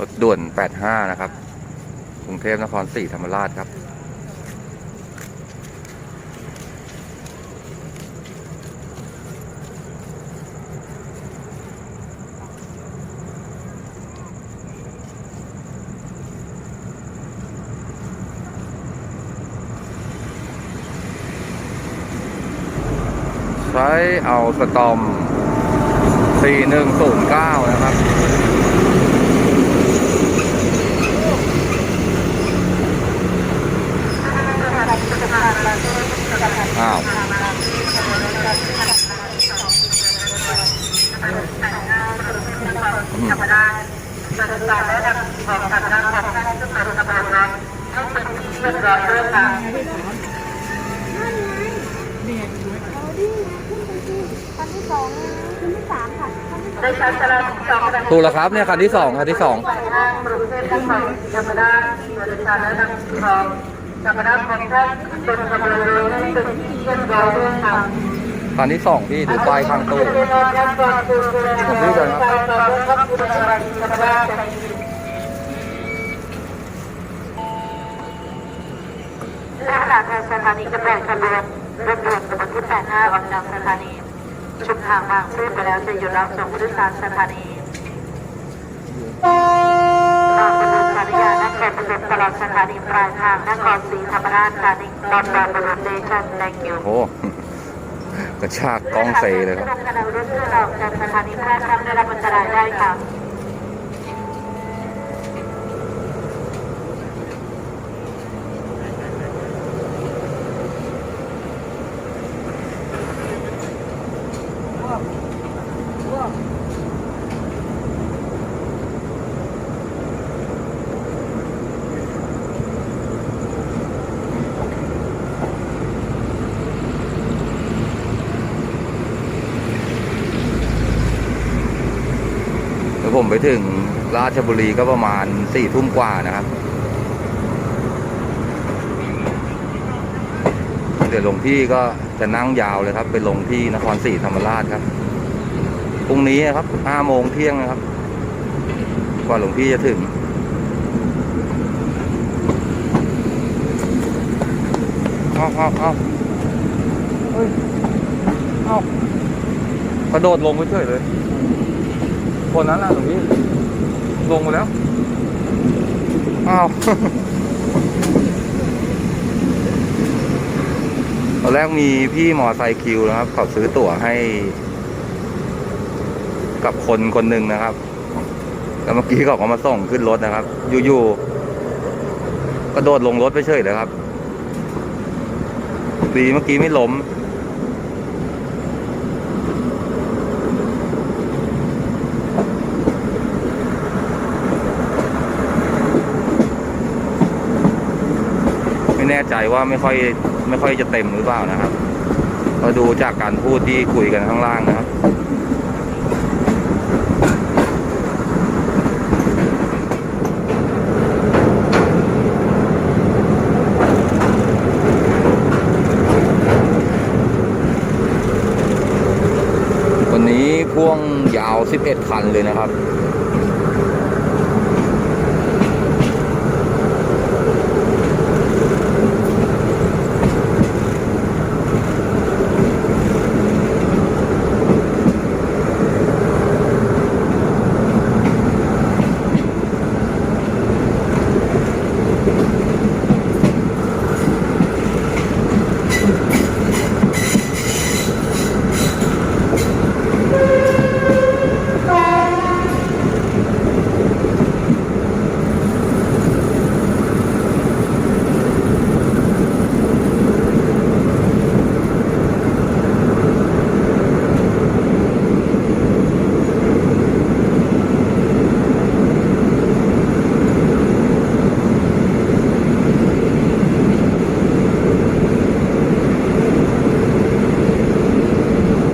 รถด่วน 85 นะครับ กรุงเทพนครศรีธรรมราชครับ ใช้เอาสตอม 4109 นะครับ คันที่สองคันที่สามค่ะคันที่สามได้ใช้จราจรสองถูกแล้วครับเนี่ยคันที่สองคันที่สองห้างกรุงเทพทั้งหมดธรรมดาบริการและนำรองธรรมดาของท่านเป็นกำลังเลยให้เป็นที่เชื่อมโยงด้วยค่ะ คันที่สองพี่ดูป้ายข้างตู้ผมพี่ก่อนครับและขณะทางสถานีกำแพงขบวนรถด่วนขบวนที่85ออกจากสถานี ชุมทางบางซื่อไปแล้วจะหยุดรับส่งผู้โดยสารสถานีตามบรรลุสัญญาณและแก่บรรลุตลอดสถานีปลายทางนครศรีธรรมราชธานีตอนบางบรรลุเดชัน thank you โอ้ กระชากกล้องใส่เลยครับ ขณะรถเพื่อออกจากสถานีแพร่ข้ามได้รับอันตรายได้ค่ะ แล้ว ผมไปถึงราชบุรีก็ประมาณสี่ทุ่มกว่านะครับ เดี๋ยวหลวงพี่ก็จะนั่งยาวเลยครับ ไปลงที่นครศรีธรรมราชครับพรุ่งนี้ครับห้าโมงเที่ยงนะครับกว่าหลวงพี่จะถึงเอาเอาเอาเฮ้ยเอากระโดดลงไปเฉยเลย คนนั้นน่ะหลวงพี่ลงมาแล้ว อ้าวตอนแรกมีพี่มอไซค์คิวนะครับเขาซื้อตั๋วให้ กับคนคนหนึ่งนะครับแล้วเมื่อกี้เขาก็มาส่งขึ้นรถนะครับ อยู่ๆกระโดดลงรถไปเฉยเลยครับ ดีเมื่อกี้ไม่ล้ม แน่ใจว่าไม่ค่อยไม่ค่อยจะเต็มหรือเปล่านะครับก็ดูจากการพูดที่คุยกันข้างล่างนะครับวันนี้พ่วงยาว 11 คันเลยนะครับ